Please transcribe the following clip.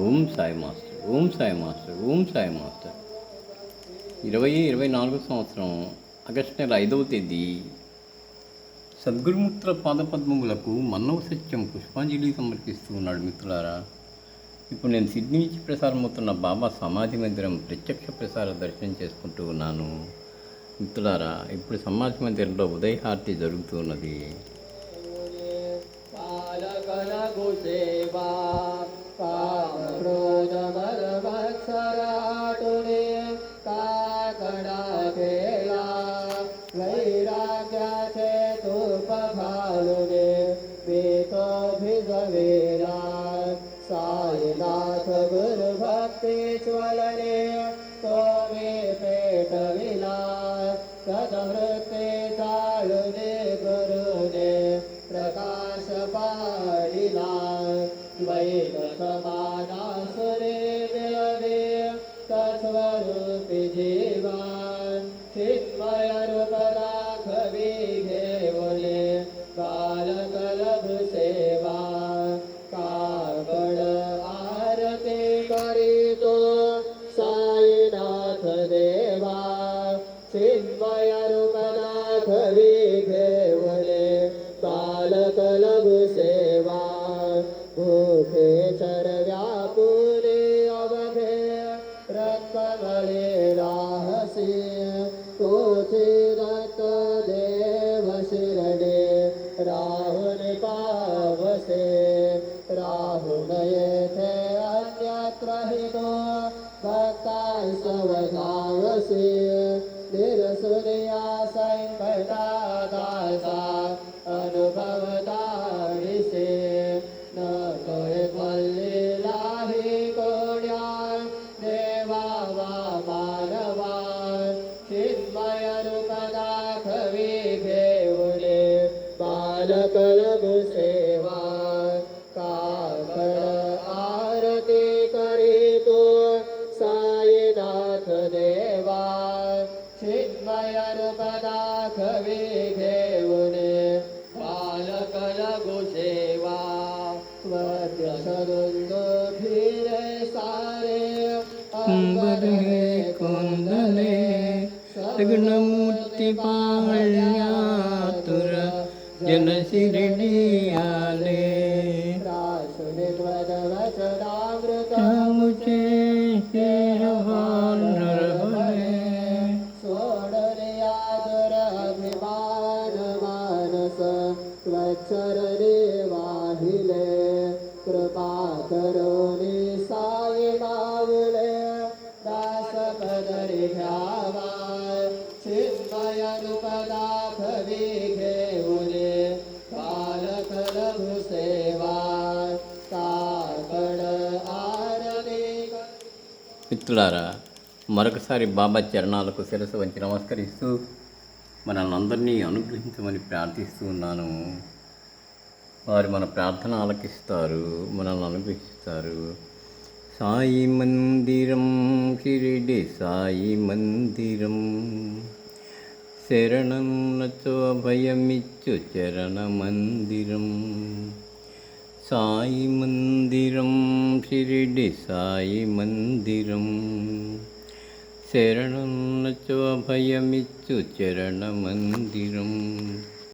Om Sai master Om Sai master Om Sai master. ఇరవై ఇరవై నాలుగో సంవత్సరం ఆగస్టు నెల ఐదవ తేదీ. సద్గురుమిత్ర పాదపద్మములకు మన్నవ సత్యం పుష్పాంజలి సమర్పిస్తూ ఉన్నాడు మిత్రులారా. ఇప్పుడు నేను సిడ్నీ నుంచి ప్రసారమవుతున్న బాబా సమాధి మందిరం ప్రత్యక్ష ప్రసార దర్శనం చేసుకుంటూ ఉన్నాను. మిత్రులారా ఇప్పుడు సమాధి మందిరంలో ఉదయహారతి జరుగుతూ भिजवेला साईनाथ गुरुभक्ती ज्वलने स्वामी मी पेटविला सदमृते चालुने गुरुने प्रकाश पाडिला वैल समाना सुरे मिळवे तत्स्वरूपी जीवा चिन्मय रूप राखवी घेवले बालकलभ सेवा भूखे चर व्यापुरे अवघे रत्नमळे राहसी तोचे दत्त देव शिरडे राहुल पावसे राहुल येथे अन्यत्र हि तो भक्तां निरसुरिया संकटादासा अनुभवतारिसे न कोय पल्लीलाही कोण्या देवा वा मानवा चिन्मय रूप दाखवी घेऊले बालकलभ सेवा काकड आरती करीतो साईनाथ देव चिन्मय रूप दाखवी घेऊने बालकलघु सेवा स्वद्य सरुंद फिरे सारे कुंभरे कुंदले लग्नमूर्ती पाहण्यातुर जन शिरडी आले रासुने त्वदवचनामृत रामुचे त्वचरणे वाहिले कृपा करोनी साई माऊले दास पदरी घ्यावा चिन्मय रूप दाखवी घेऊले बालक लघु सेवा काकड आरती మిత్రులారా మరొకసారి బాబా చరణాలకు శిరస్సు వంచి నమస్కరిస్తూ మనల్ని అందరినీ అనుగ్రహించమని ప్రార్థిస్తూ ఉన్నాను వారు మన ప్రార్థన ఆలకిస్తారు మనల్ని అనుగ్రహిస్తారు. సాయి మందిరం షిరిడి సాయి మందిరం. శరణం నచో అభయమిచ్చు చరణ మందిరం. సాయి మందిరం షిరిడి సాయి మందిరం. శరణం నచో అభయమిచ్చు చరణ మందిరం.